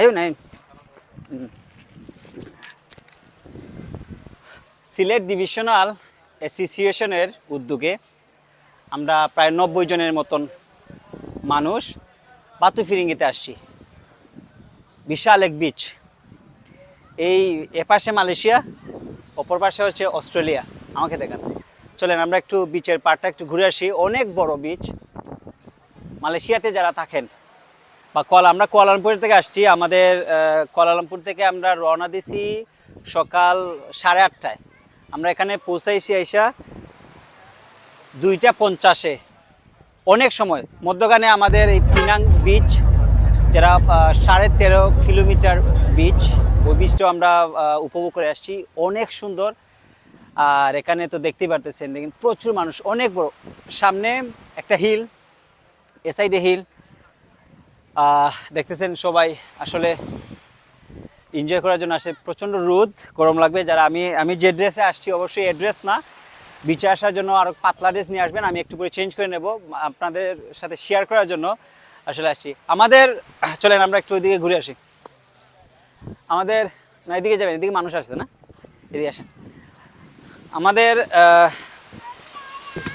Ayun. Sylhet divisional অ্যাসোসিয়েশনের উদ্যোগে আমরা প্রায় নব্বই জনের মতন মানুষ বাতু ফিরিঙ্গিতে আসছি। বিশাল এক বিচ এই এপাশে মালয়েশিয়া, অপর পাশে হচ্ছে অস্ট্রেলিয়া। আমাকে দেখান। চলেন, আমরা একটু বিচের পাড়টা একটু ঘুরে আসি। অনেক বড় বিচ মালয়েশিয়াতে যারা থাকেন বা কল, আমরা কোয়ালালামপুর থেকে আসছি। আমাদের কোয়ালালামপুর থেকে আমরা রওনা দিছি সকাল সাড়ে আটটায়। আমরা এখানে পৌঁছাইছি আইসা দুইটা পঞ্চাশে। অনেক সময়। মধ্যখানে আমাদের এই পিনাং বিচ যারা সাড়ে তেরো কিলোমিটার বিচ ওই বিচটাও আমরা উপভোগ করে আসছি। অনেক সুন্দর। আর এখানে তো দেখতেই পারতেছেন, দেখেন প্রচুর মানুষ। অনেক বড়। সামনে একটা হিল এ সাইডে হিল দেখতেছেন সবাই, আসলে এনজয় করার জন্য আসে প্রচণ্ড রোদ, গরম লাগবে। যারা আমি আমি যে ড্রেসে আসছি, অবশ্যই এই ড্রেস না। বিচে আসার জন্য আরও পাতলা ড্রেস নিয়ে আসবেন, আমি একটু করে চেঞ্জ করে নেব, আপনাদের সাথে শেয়ার করার জন্য আসলে আসছি। আমাদের, চলেন আমরা একটু ওইদিকে ঘুরে আসি। আমাদের, না, এদিকে যাবেন, এদিকে মানুষ আসছে না? এদিকে আসেন। আমাদের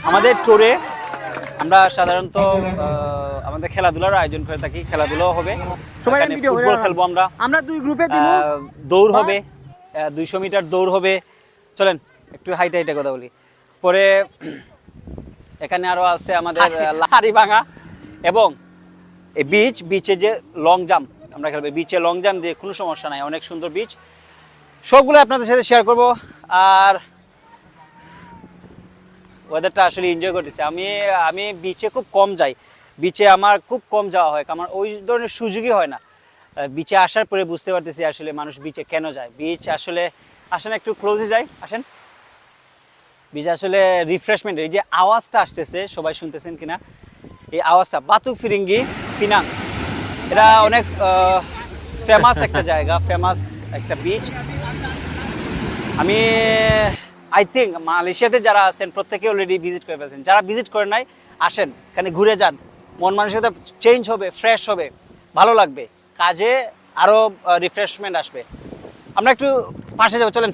আমাদের ট্যুরে আমরা সাধারণত আমাদের খেলাধুলার আয়োজন করে থাকি খেলাধুলাও হবে। ফুটবল খেলব। আমরা। আমরা দুই গ্রুপে দৌড় হবে দুইশো মিটার দৌড় হবে। চলেন একটু হাইটে হাইটে কথা বলি। পরে এখানে আরও আছে আমাদের লাহারি ভাঙা এবং এই বিচ বিচে যে লং জাম্প আমরা খেলব। বিচে লং জাম্প দিয়ে কোনো সমস্যা নাই অনেক সুন্দর বিচ সবগুলো আপনাদের সাথে শেয়ার করব। আর ওয়েদারটা আসলে এনজয় করতেছি। আমি আমি বিচে খুব কম যাই। বিচে আমার খুব কম যাওয়া হয় আমার ওই ধরনের সুযোগই হয় না। বিচে আসার পরে বুঝতে পারতেছি আসলে মানুষ বিচে কেন যায়। বিচ আসলে, আসেন একটু ক্লোজে যাই, আসেন। বিচ আসলে রিফ্রেশমেন্ট এই যে আওয়াজটা আসতেছে, সবাই শুনতেছেন কিনা? এই আওয়াজটা বাতু ফিরিঙ্গি পিনাং। এটা অনেক ফেমাস একটা জায়গা ফেমাস একটা বিচ আমি আই থিঙ্ক মালয়েশিয়াতে যারা আছেন প্রত্যেকে অলরেডি ভিজিট করে ফেলছেন। যারা ভিজিট করে নাই, আসেন। এখানে ঘুরে যান। মন মানসিকতা চেঞ্জ হবে ফ্রেশ হবে। ভালো লাগবে। কাজে আরও রিফ্রেশমেন্ট আসবে। আমরা একটু পাশে যাব, চলেন।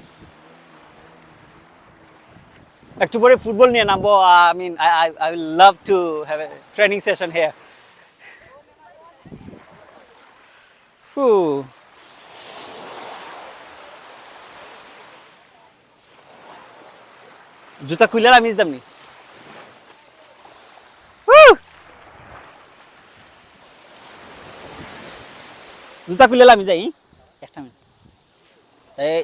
একটু পরে ফুটবল নিয়ে নামবো। I mean I will love to have a training session here জুতা খুলে আমি দাম নি জুতা খুলে আমি যাই একটা মিনিট এই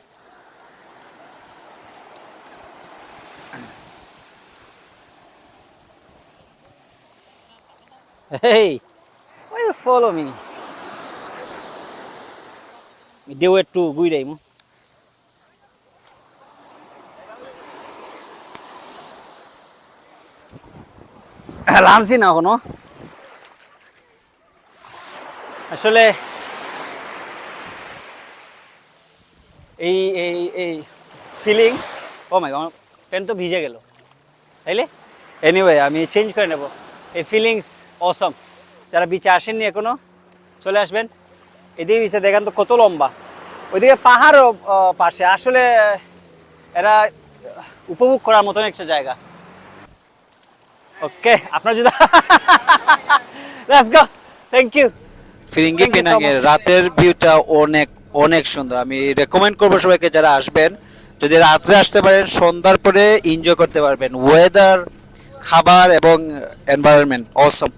Hey, why you follow me? Do it too, good day আসলে এই এই এই ফিলিং ও মাই প্যান্ট তো ভিজে গেল। তাইলে? এনিওয়ে আমি চেঞ্জ করে নেব। এই ফিলিংস অসম যারা বিচে আসেননি এখনও, চলে আসবেন। এদিকে বিচে দেখেন তো কত লম্বা। ওইদিকে পাহাড়ও পাশে। আসলে এরা উপভোগ করার মতন একটা জায়গা। ওকে আপনার যদি লেটস গো থ্যাংক ইউ ফিরিঙ্গি much. রাতের ভিউটা অনেক অনেক সুন্দর। আমি রেকমেন্ড করব সবাইকে যারা আসবেন। যদি রাত্রে আসতে পারেন সন্ধ্যার পরে এনজয় করতে পারবেন। ওয়েদার খাবার এবং এনভায়রনমেন্ট অসম